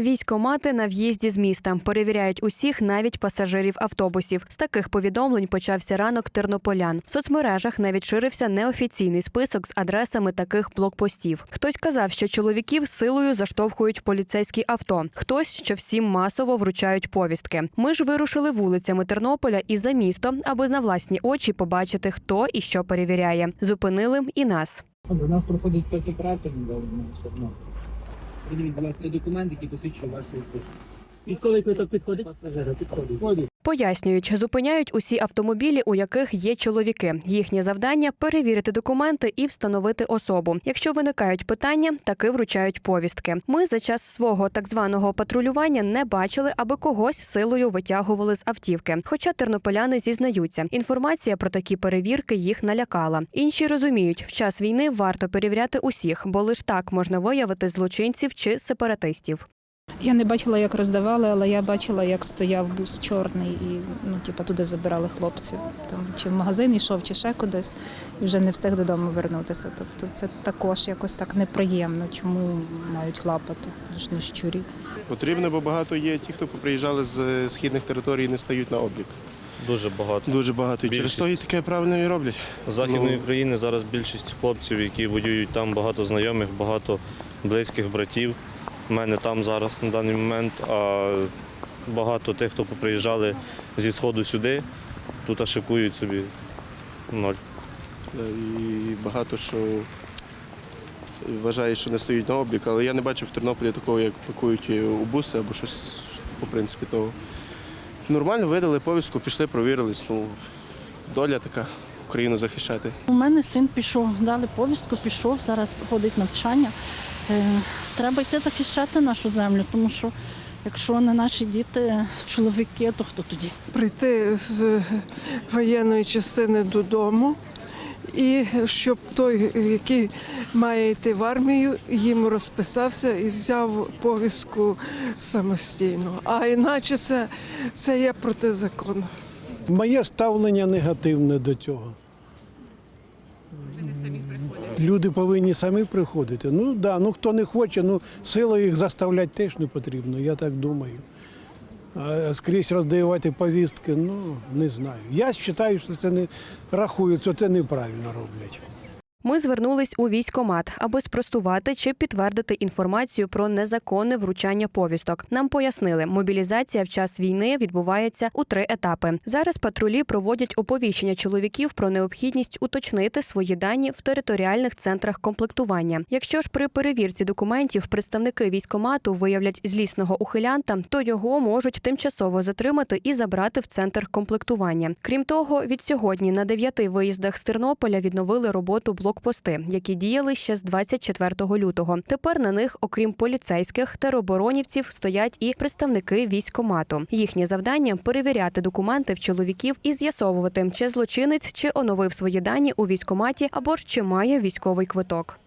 Військомати на в'їзді з міста перевіряють усіх, навіть пасажирів автобусів. З таких повідомлень почався ранок тернополян. В соцмережах навіть ширився неофіційний список з адресами таких блокпостів. Хтось казав, що чоловіків силою заштовхують поліцейські авто. Хтось, що всім масово вручають повістки. Ми ж вирушили вулицями Тернополя і за місто, аби на власні очі побачити, хто і що перевіряє. Зупинили і нас. У нас проходить спецоперація недавно Придивіть, будь ласка, документ, який посвідчує вашу особу. Військовий квиток підходить? Пасажира підходить. Пояснюють, зупиняють усі автомобілі, у яких є чоловіки. Їхнє завдання перевірити документи і встановити особу. Якщо виникають питання, таки вручають повістки. Ми за час свого так званого патрулювання не бачили, аби когось силою витягували з автівки. Хоча тернополяни зізнаються, інформація про такі перевірки їх налякала. Інші розуміють, в час війни варто перевіряти усіх, бо лише так можна виявити злочинців чи сепаратистів. Я не бачила, як роздавали, але я бачила, як стояв бус чорний і ну, типу, туди забирали хлопців. Там чи в магазин йшов, чи ще кудись, і вже не встиг додому вернутися. Тобто це також якось так неприємно, чому мають лапати ж не щурі. Потрібно, бо багато є ті, хто приїжджали з східних територій і не стають на облік. Дуже багато. Дуже багато. І через то і таке правильно і роблять. З Західної Ну. України зараз більшість хлопців, які воюють там, багато знайомих, багато близьких братів. У мене там зараз на даний момент, а багато тих, хто поприїжджали зі сходу сюди, тут шикують собі ноль. Е, І багато що вважають, що не стають на облік, але я не бачив в Тернополі такого, як пакують у буси або щось по принципі того. Нормально видали повістку, пішли, провірились. Ну, доля така Україну захищати. У мене син пішов, дали повістку, пішов, зараз проходить навчання. Е, Треба йти захищати нашу землю, тому що якщо не наші діти, чоловіки, то хто тоді? прийти з воєнної частини додому, і щоб той, який має йти в армію, їм розписався і взяв повістку самостійно. А іначе це, це є протизаконно. Моє ставлення негативне до цього. Люди повинні самі приходити. Ну да, ну хто не хоче, ну силою їх заставляти теж не потрібно, я так думаю. А скрізь роздавати повістки, ну не знаю. Я вважаю, що це не рахую, що це неправильно роблять. Ми звернулись у військомат, аби спростувати чи підтвердити інформацію про незаконне вручання повісток. Нам пояснили, мобілізація в час війни відбувається у три етапи. Зараз патрулі проводять оповіщення чоловіків про необхідність уточнити свої дані в територіальних центрах комплектування. Якщо ж при перевірці документів представники військомату виявлять злісного ухилянта, то його можуть тимчасово затримати і забрати в центр комплектування. Крім того, від сьогодні на дев'яти виїздах з Тернополя відновили роботу блокпости, які діяли ще з 24 лютого. Тепер на них, окрім поліцейських, тероборонівців, стоять і представники військомату. Їхнє завдання перевіряти документи в чоловіків і з'ясовувати, чи злочинець чи оновив свої дані у військоматі або ж чи має військовий квиток.